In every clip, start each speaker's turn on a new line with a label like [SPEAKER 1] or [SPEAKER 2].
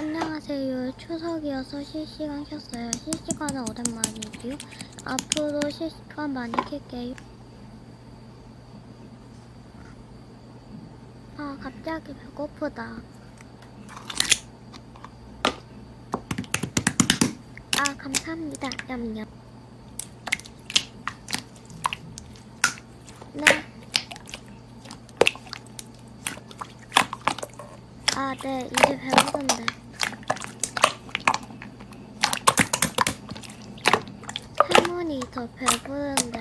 [SPEAKER 1] 안녕하세요. 추석이어서 실시간 켰어요. 실시간은 오랜만이고요. 앞으로 실시간 많이 킬게요. 아, 갑자기 배고프다. 아, 감사합니다. 냠냠. 네. 아, 네. 이제 배고픈데. 할머니 더 배부른데.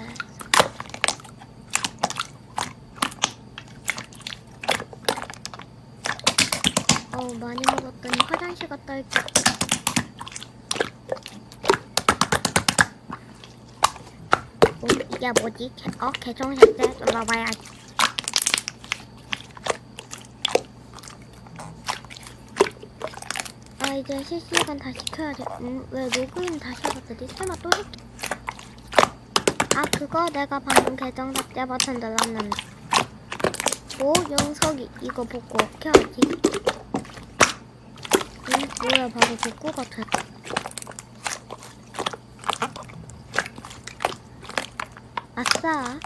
[SPEAKER 1] 어우, 많이 먹었더니 화장실 갔다 올게. 어, 이게 뭐지? 개, 어, 개정색대? 눌러봐야지. 아, 이제 실시간 다시 켜야지. 음, 왜 로그인 다시 하거든? 설마 또 해? 아, 그거 내가 방금 계정 삭제 버튼 눌렀는데. 오, 영석이. 이거 복구 켜야지. 음, 뭐야, 바로 복구가 됐다. 아싸.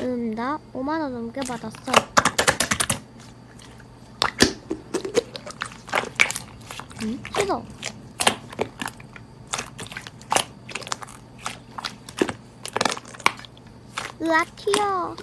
[SPEAKER 1] 음, 나 5만원 넘게 받았어. 응? 취소. 으아, 튀어.